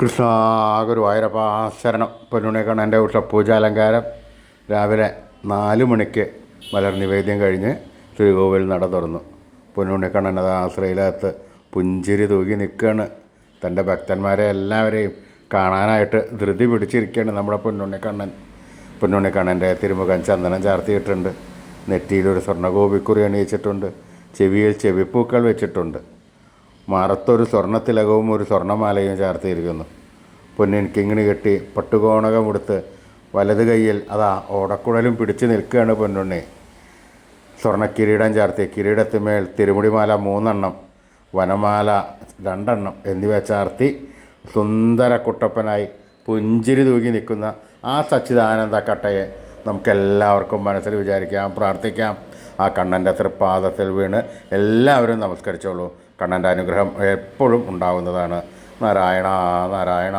കൃഷ്ണ ഗുരുവായൂരപ്പ ശരണം. പൊന്നുണിക്കണ്ണന്റെ ഉഷപൂജാലങ്കാരം രാവിലെ നാല് മണിക്ക് മലർ നിവേദ്യം കഴിഞ്ഞ് ശ്രീകോവിൽ നട തുറന്നു. പൊന്നുണിക്കണ്ണൻ ആശ്രയിലകത്ത് പുഞ്ചിരി തൂകി നിൽക്കുകയാണ്. തന്റെ ഭക്തന്മാരെ എല്ലാവരെയും കാണാനായിട്ട് ധൃതി പിടിച്ചിരിക്കുകയാണ് നമ്മുടെ പൊന്നുണ്ണിക്കണ്ണൻ. പൊന്നുണ്ണിക്കണ്ണന്റെ തിരുമുഖം ചന്ദനം ചാർത്തിയിട്ടുണ്ട്. നെറ്റിയിലൊരു സ്വർണഗോപിക്കുറി അണിയിച്ചിട്ടുണ്ട്. ചെവിയിൽ ചെവിപ്പൂക്കൾ വെച്ചിട്ടുണ്ട്. മാറത്തൊരു സ്വർണത്തിലകവും ഒരു സ്വർണമാലയും ചാർത്തിയിരിക്കുന്നു. പൊന്നിൻ കിങ്ങിണി കെട്ടി പട്ടുകോണകം ഉടുത്ത് വലത് കൈയിൽ അതാ ഓടക്കുഴലും പിടിച്ചു നിൽക്കുകയാണ് പൊന്നുണ്ണി. സ്വർണ കിരീടം ചാർത്തി കിരീടത്തിന്മേൽ തിരുമുടിമാല മൂന്നെണ്ണം വനമാല രണ്ടെണ്ണം എന്നിവ ചാർത്തി സുന്ദര കുട്ടപ്പനായി പുഞ്ചിരി തൂങ്ങി നിൽക്കുന്ന ആ സച്ചിദാനന്ദ കട്ടയെ നമുക്കെല്ലാവർക്കും മനസ്സിൽ വിചാരിക്കാം പ്രാർത്ഥിക്കാം. ആ കണ്ണന്റെ തൃപ്പാദത്തിൽ വീണ് എല്ലാവരും നമസ്കരിച്ചോളൂ. കണ്ണന്റെ അനുഗ്രഹം എപ്പോഴും ഉണ്ടാകുന്നതാണ് നാരായണ നാരായണ.